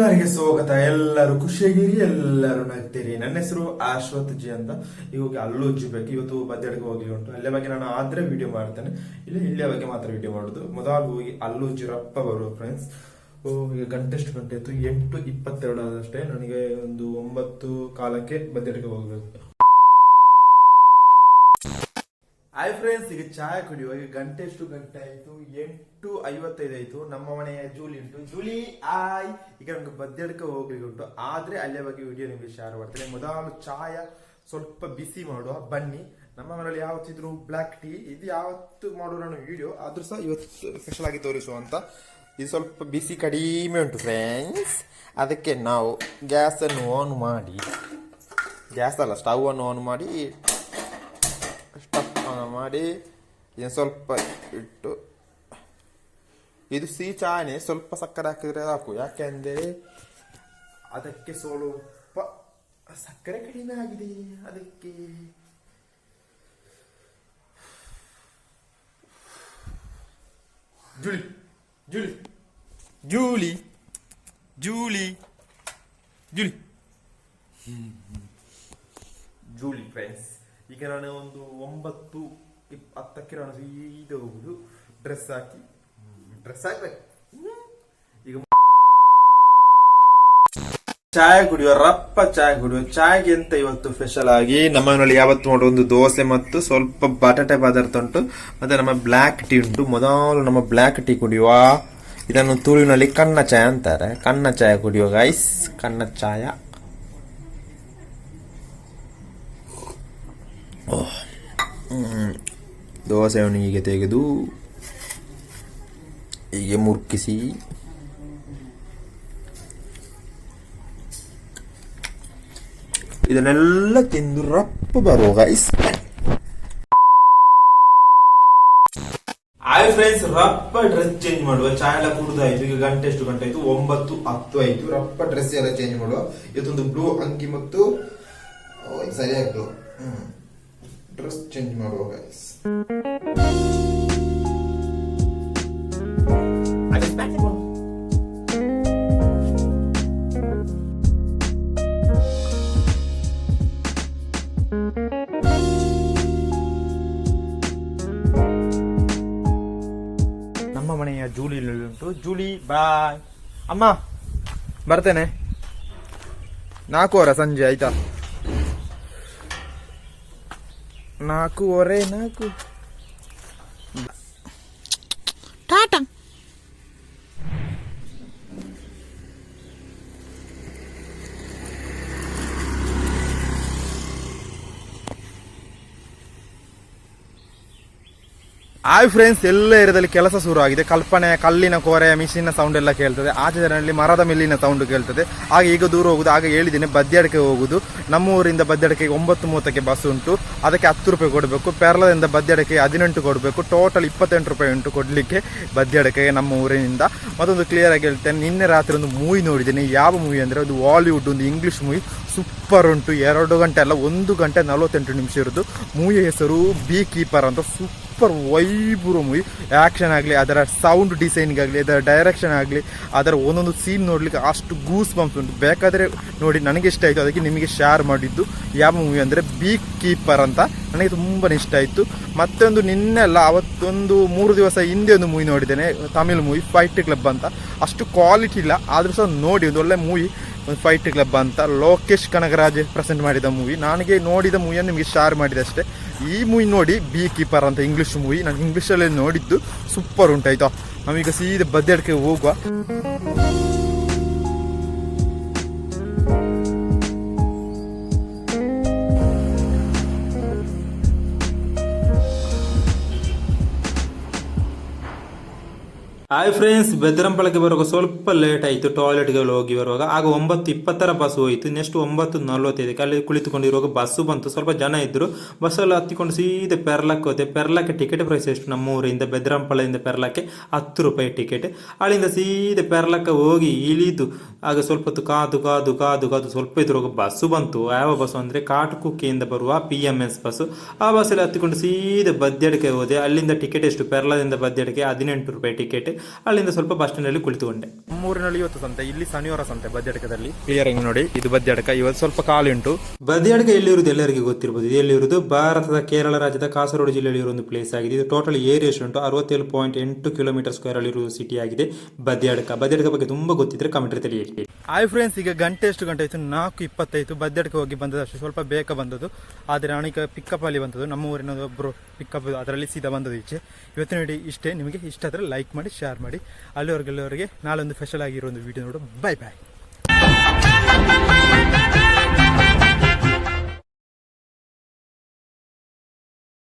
ಎಲ್ಲರಿಗೆ ಸ್ವಾಗತ. ಎಲ್ಲರೂ ಖುಷಿಯಾಗಿರಿ, ಎಲ್ಲರೂ ನಗ್ತೀರಿ ನನ್ನ ಹೆಸರು ಅಶ್ವಥ್ ಜಿ ಅಂತ. ಇವಾಗ ಅಲ್ಲೂ ಬೇಕು. ಇವತ್ತು ಬದ್ದೆಡ್ಗೆ ಹೋಗಿ ಉಂಟು. ಅಲ್ಲೇ ಬಗ್ಗೆ ನಾನು ಆದ್ರೆ ವಿಡಿಯೋ ಮಾಡ್ತೇನೆ. ಇಲ್ಲ ಇಲ್ಲಿಯ ಬಗ್ಗೆ ಮಾತ್ರ ವಿಡಿಯೋ ಮಾಡುದು. ಮೊದಲು ಹೋಗಿ ಅಲ್ಲೂ ರಪ್ಪ ಬರುವ ಫ್ರೆಂಡ್ಸ್ ಓ, ಈಗ ಗಂಟೆ ಎಷ್ಟು ಗಂಟೆ ಆಯ್ತು? ಎಂಟು ಇಪ್ಪತ್ತೆರಡು ನನಗೆ ಒಂದು ಒಂಬತ್ತು ಕಾಲಕ್ಕೆ ಬದ್ದೆಡ್ಗೆ ಹೋಗ್ಬೇಕು. ಹಾಯ್ ಫ್ರೆಂಡ್ಸ್ ಈಗ ಚಾಯ್ ಕುಡಿಯುವ, ಈಗ ಗಂಟೆ ಎಷ್ಟು ಗಂಟೆ ಆಯ್ತು? ಎಂಟು ಐವತ್ತೈದು ಆಯ್ತು. ನಮ್ಮ ಮನೆಯ ಜೂಲಿ ಉಂಟು. ಜೂಲಿ, ಆಯ್. ಈಗ ನಮ್ಗೆ ಬದ್ದೆಡ್ಕ ಹೋಗ್ಲಿಕ್ಕೆ ಉಂಟು. ಆದ್ರೆ ಅಲ್ಲೇ ಬಗ್ಗೆ ವಿಡಿಯೋ ನಿಮಗೆ ಶೇರ್ ಮಾಡ್ತೇನೆ. ಮೊದಲು ಚಾಯ ಸ್ವಲ್ಪ ಬಿಸಿ ಮಾಡುವ. ಬನ್ನಿ. ನಮ್ಮ ಮನೆಯಲ್ಲಿ ಯಾವತ್ತಿದ್ರು ಬ್ಲ್ಯಾಕ್ ಟೀ ಇದು ಯಾವತ್ತು ಮಾಡುವ ನಾನು ವಿಡಿಯೋ ಆದ್ರೂ ಸಹ ಇವತ್ತು ಸ್ಪೆಷಲ್ ಆಗಿ ತೋರಿಸುವಂತ ಇದು ಸ್ವಲ್ಪ ಬಿಸಿ ಕಡಿಮೆ ಉಂಟು ಫ್ರೆಂಡ್ಸ್ ಅದಕ್ಕೆ ನಾವು ಗ್ಯಾಸನ್ನು ಆನ್ ಮಾಡಿ, ಗ್ಯಾಸ್ ಅಲ್ಲ ಸ್ಟವ್ ಅನ್ನು ಆನ್ ಮಾಡಿ ಮಾಡಿ ಇನ್ನು ಸ್ವಲ್ಪ ಇಟ್ಟು, ಇದು ಸಿಹಿ ಚಹಾನೆ ಸ್ವಲ್ಪ ಸಕ್ಕರೆ ಹಾಕಿದ್ರೆ ಸಾಕು. ಯಾಕೆಂದರೆ ಅದಕ್ಕೆ ಸ್ವಲ್ಪ ಸಕ್ಕರೆ ಕಡಿಮೆ ಆಗಿದೆ. ಅದಕ್ಕೆ Julie Julie Julie Julie Julie Julie friends ಈಗ ನಾನು ಒಂದು ಒಂಬತ್ತು ಇಪ್- ಸೀದ ಹೋಗುದು ಡ್ರೆಸ್ ಹಾಕಿ. ಡ್ರೆಸ್ ಹಾಕ್ಬೇಕು. ಈಗ ಚಾಯ್ ಕುಡಿಯುವ ರಪ್ಪ ಚಾಯ್ ಕುಡಿಯುವ ಚಾಯ್ಗೆ ಎಂತ ಇವತ್ತು ಸ್ಪೆಷಲ್ ಆಗಿ? ನಮ್ಮ ಮನೆಯಲ್ಲಿ ಯಾವತ್ತು ಮಾಡುವ ಒಂದು ದೋಸೆ ಮತ್ತು ಸ್ವಲ್ಪ ಬಟಾಟೆ ಪದಾರ್ಥ ಉಂಟು. ಮತ್ತೆ ನಮ್ಮ ಬ್ಲ್ಯಾಕ್ ಟೀ ಉಂಟು. ಮೊದಲು ನಮ್ಮ ಬ್ಲ್ಯಾಕ್ ಟೀ ಕುಡಿಯುವ. ಇದನ್ನು ತುಳುವಿನಲ್ಲಿ ಕಣ್ಣ ಚಾಯ್ ಅಂತಾರೆ. ಕಣ್ಣ ಚಾಯ ಕುಡಿಯುವ ಗೈಸ್ ಕಣ್ಣ ಚಾಯ. ಹ್ಮ್. ದೋಸೆಯನ್ನು ಹೀಗೆ ತೆಗೆದು ಹೀಗೆ ಮುರುಕಿಸಿ. ಇದನ್ನೆಲ್ಲ ತಿಂದು ರಪ್ಪ ಬರುವ ಗೈಸ್ ಹಾಯ್ ಫ್ರೆಂಡ್ಸ್ ರಪ್ಪ ಡ್ರೆಸ್ ಚೇಂಜ್ ಮಾಡುವ. ಚಾ ಎಲ್ಲ ಕುಡ್ದಾಯ್ತು ಈಗ ಗಂಟೆ ಎಷ್ಟು ಗಂಟೆ ಆಯ್ತು? ಒಂಬತ್ತು, ಹತ್ತು ಆಯ್ತು. ರಪ್ಪ ಡ್ರೆಸ್ ಎಲ್ಲ ಚೇಂಜ್ ಮಾಡುವ. ಇವತ್ತೊಂದು ಬ್ಲೂ ಅಂಗಿ ಮತ್ತು ಸರಿಯಾಗ್ತು ಹ್ಮ್. ಡ್ರೆಸ್ ಚೇಂಜ್ ನಮ್ಮ ಮನೆಯ ಜೂಲಿ ಉಂಟು ಜೂಲಿ ಬಾಯ್. ಅಮ್ಮ ಬರ್ತೇನೆ. ನಾಲ್ಕೂವರೆ ಸಂಜೆ ಆಯ್ತಾ? ನಾಲ್ಕೂವರೆ ನಾಲ್ಕು ಟಾಟಾ ಹಾಯ್ ಫ್ರೆಂಡ್ಸ್, ಎಲ್ಲ ಏರಿಯಾದಲ್ಲಿ ಕೆಲಸ ಶುರು ಆಗಿದೆ ಕಲ್ಪನೆ, ಕಲ್ಲಿನ ಕೋರೆ, ಮಿಷಿನ ಸೌಂಡ್ ಎಲ್ಲ ಕೇಳ್ತದೆ. ಆಚೆ ಜನರಲ್ಲಿ ಮರದ ಮಿಲ್ಲಿನ ಸೌಂಡ್ ಕೇಳ್ತದೆ. ಹಾಗೆ ಈಗ ದೂರ ಹೋಗುದು ಆಗ ಹೇಳಿದ್ದೀನಿ ಬದ್ಯಾಡಕ್ಕೆ ಹೋಗುದು. ನಮ್ಮ ಊರಿಂದ ಬದ್ಯಾಡಕ್ಕೆ ಒಂಬತ್ತು ಮೂವತ್ತಕ್ಕೆ ಬಸ್ ಉಂಟು. ಅದಕ್ಕೆ ಹತ್ತು ರೂಪಾಯಿ ಕೊಡಬೇಕು. ಪೆರ್ಲದಿಂದ ಬದ್ಯಾಡಕ್ಕೆ ಹದಿನೆಂಟು ಕೊಡಬೇಕು. ಟೋಟಲ್ ಇಪ್ಪತ್ತೆಂಟು ರೂಪಾಯಿ ಉಂಟು ಕೊಡಲಿಕ್ಕೆ ಬದ್ಯಾಡಕ್ಕೆ ನಮ್ಮ ಊರಿನಿಂದ. ಮತ್ತೊಂದು ಕ್ಲಿಯರ್ ಆಗಿ ಹೇಳ್ತೇನೆ, ನಿನ್ನೆ ರಾತ್ರಿ ಒಂದು ಮೂವಿ ನೋಡಿದ್ದೀನಿ. ಯಾವ ಮೂವಿ ಅಂದರೆ ಒಂದು ಬಾಲಿವುಡ್ ಒಂದು ಇಂಗ್ಲಿಷ್ ಮೂವಿ ಸೂಪರ್ ಉಂಟು. ಎರಡು ಗಂಟೆ ಅಲ್ಲ, ಒಂದು ಗಂಟೆ ನಲವತ್ತೆಂಟು ನಿಮಿಷ ಇರೋದು. ಮೂವಿ ಹೆಸರು ಬಿ ಕೀಪರ್ ಅಂತ. ಸೂಪರ್ ವೈಬುರು ಮೂವಿ. ಆ್ಯಕ್ಷನ್ ಆಗಲಿ, ಅದರ ಸೌಂಡ್ ಡಿಸೈನ್ಗಾಗಲಿ ಅದರ ಡೈರೆಕ್ಷನ್ ಆಗಲಿ, ಅದರ ಒಂದೊಂದು ಸೀನ್ ನೋಡಲಿಕ್ಕೆ ಅಷ್ಟು ಗೂಸ್ ಬಂಪ್ಸ್ ಉಂಟು. ಬೇಕಾದರೆ ನೋಡಿ, ನನಗೆ ಇಷ್ಟ ಆಯಿತು. ಅದಕ್ಕೆ ನಿಮಗೆ ಶೇರ್ ಮಾಡಿದ್ದು. ಯಾವ ಮೂವಿ ಅಂದರೆ ಬೀಕ್ ಕೀಪರ್ ಅಂತ. ನನಗೆ ತುಂಬಾ ಇಷ್ಟ ಆಯಿತು. ಮತ್ತೊಂದು ನಿನ್ನೆ ಅಲ್ಲ, ಅವತ್ತೊಂದು ಮೂರು ದಿವಸ ಹಿಂದೆ ಒಂದು ಮೂವಿ ನೋಡಿದ್ದೇನೆ. ತಮಿಳು ಮೂವಿ ಫೈಟ್ ಕ್ಲಬ್ ಅಂತ. ಅಷ್ಟು ಕ್ವಾಲಿಟಿ ಇಲ್ಲ. ಆದರೂ ಸಹ ನೋಡಿ, ಒಂದು ಒಳ್ಳೆ ಮೂವಿ. ಒಂದು ಫೈಟ್ ಕ್ಲಬ್ ಅಂತ. ಲೋಕೇಶ್ ಕನಗರಾಜ್ ಪ್ರೆಸೆಂಟ್ ಮಾಡಿದ ಮೂವಿ. ನನಗೆ ನೋಡಿದ ಮೂವಿಯನ್ನು ನಿಮಗೆ ಶೇರ್ ಮಾಡಿದೆ ಅಷ್ಟೇ. ಈ ಮೂವಿ ನೋಡಿ ಬಿ ಕೀಪರ್ ಅಂತ ಇಂಗ್ಲಿಷ್ ಮೂವಿ. ನಾನು ಇಂಗ್ಲಿಷಲ್ಲೇ ನೋಡಿದ್ದು. ಸೂಪರ್ ಉಂಟಾಯ್ತಾ ನಾವೀಗ ಸೀದಾ ಬದ್ದೆಡ್ಕೆ ಹೋಗುವ. ಹಾಯ್ ಫ್ರೆಂಡ್ಸ್ ಬೆದರಂಪಳಕ್ಕೆ ಬರುವಾಗ ಸ್ವಲ್ಪ ಲೇಟ್ ಆಯಿತು. ಟಾಯ್ಲೆಟ್ಗೆ ಹೋಗಿ ಬರುವಾಗ. ಆಗ ಒಂಬತ್ತು ಇಪ್ಪತ್ತರ ಬಸ್ ಹೋಯಿತು. ನೆಕ್ಸ್ಟ್ ಒಂಬತ್ತು ನಲ್ವತ್ತೈದಕ್ಕೆ ಅಲ್ಲಿ ಕುಳಿತುಕೊಂಡಿರುವಾಗ ಬಸ್ಸು ಬಂತು. ಸ್ವಲ್ಪ ಜನ ಇದ್ದರು ಬಸ್ಸಲ್ಲಿ ಹತ್ತಿಕೊಂಡು ಸೀದೆ ಪೆರ್ಲಕ್ಕೆ ಹೋದೆ. ಪೆರ್ಲಕ್ಕೆ ಟಿಕೆಟ್ ಪ್ರೈಸ್ ಎಷ್ಟು? ನಮ್ಮ ಊರಿಂದ ಬೆದರಂಪಳದಿಂದ ಪೆರ್ಲಕ್ಕೆ ಹತ್ತು ರೂಪಾಯಿ ಟಿಕೆಟ್ ಅಲ್ಲಿಂದ ಸೀದೆ ಪೆರ್ಲಕ್ಕೆ ಹೋಗಿ ಇಳಿದು, ಆಗ ಸ್ವಲ್ಪ ಹೊತ್ತು ಕಾದು ಕಾದು ಕಾದು ಕಾದು ಸ್ವಲ್ಪ ಇದ್ರುವಾಗ ಬಸ್ಸು ಬಂತು. ಯಾವ ಬಸ್ಸು ಅಂದರೆ ಕಾಟುಕುಕ್ಕಿಯಿಂದ ಬರುವ ಪಿ ಎಂ ಎಸ್ ಬಸ್ಸು ಆ ಬಸ್ಸಲ್ಲಿ ಹತ್ತಿಕೊಂಡು ಸೀದಾ ಬದ್ಯಡಿಕೆ ಹೋದೆ. ಅಲ್ಲಿಂದ ಟಿಕೆಟ್ ಎಷ್ಟು? ಪೆರ್ಲದಿಂದ ಬದ್ಯಡಿಕೆ ಹದಿನೆಂಟು ರೂಪಾಯಿ ಟಿಕೆಟ್ ಅಲ್ಲಿಂದ ಸ್ವಲ್ಪ ಬಸ್ ಸ್ಟ್ಯಾಂಡಲ್ಲಿ ಕುಳಿತುಕೊಂಡೆ. ನಮ್ಮೂರಿನಲ್ಲಿ ಇವತ್ತು ಸಂತೆ ಇಲ್ಲಿ ಶನಿವಾರ ಸಂತೆ ಬದ್ಯಡಕದಲ್ಲಿ ಕ್ಲಿಯರ್ ಆಗಿ ನೋಡಿ ಇದು ಬದ್ಯಡಕ ಇವತ್ತು ಸ್ವಲ್ಪ ಕಾಲುಂಟು ಬದ್ಯಡಕ ಎಲ್ಲಿರುವುದು ಎಲ್ಲರಿಗೂ ಗೊತ್ತಿರಬಹುದು ಎಲ್ಲಿರುವುದು? ಭಾರತದ ಕೇರಳ ರಾಜ್ಯದ ಕಾಸರಗೋಡು ಜಿಲ್ಲೆಯಲ್ಲಿ ಇರುವ ಒಂದು ಪ್ಲೇಸ್ ಆಗಿದೆ. ಇದು ಟೋಟಲ್ ಏರಿಯಾ ಎಷ್ಟು ಉಂಟು? ಅರವತ್ತೇಳು ಪಾಯಿಂಟ್ ಎಂಟು ಕಿಲೋಮೀಟರ್ ಸ್ಕ್ವೇರ್ ಅಲ್ಲಿ ಇರುವ ಸಿಟಿ ಆಗಿದೆ ಬದ್ಯಡಕ ಬದ್ಯಡಕ ಬಗ್ಗೆ ತುಂಬಾ ಗೊತ್ತಿದ್ರೆ ಕಮೆಂಟ್ ಹೇಳಿ ಆಯ್ ಫ್ರೆಂಡ್ಸ್ ಈಗ ಗಂಟೆ ಎಷ್ಟು ಗಂಟೆ ಆಯ್ತು? ನಾಲ್ಕು ಇಪ್ಪತ್ತೈದು. ಬದ್ಯಡಕ ಹೋಗಿ ಬಂದದಷ್ಟು ಸ್ವಲ್ಪ ಬೇಗ ಬಂದದ್ದು. ಆದರೆ ನಾನೀಗ ಪಿಕಪ್ ಅಲ್ಲಿ ಬಂದದ್ದು. ನಮ್ಮ ಊರಿನ ಒಬ್ಬರು ಪಿಕಪ್ ಅದರಲ್ಲಿ ಸೀದಾ ಬಂದದ್ದು ಈಚೆ. ಇವತ್ತಿನ ವಿಡಿಯೋ ಇಷ್ಟೇ. ನಿಮಗೆ ಇಷ್ಟ ಆದರೆ ಲೈಕ್ ಮಾಡಿ ಶೇರ್ ಮಾಡಿ. ಅಲ್ಲಿವರೆಗೆಲ್ಲವರೆಗೆ ನಾಳೊಂದು ಸ್ಪೆಷಲ್ ಆಗಿರೋ ಒಂದು ವಿಡಿಯೋ ನೋಡು ಬೈ ಬಾಯ್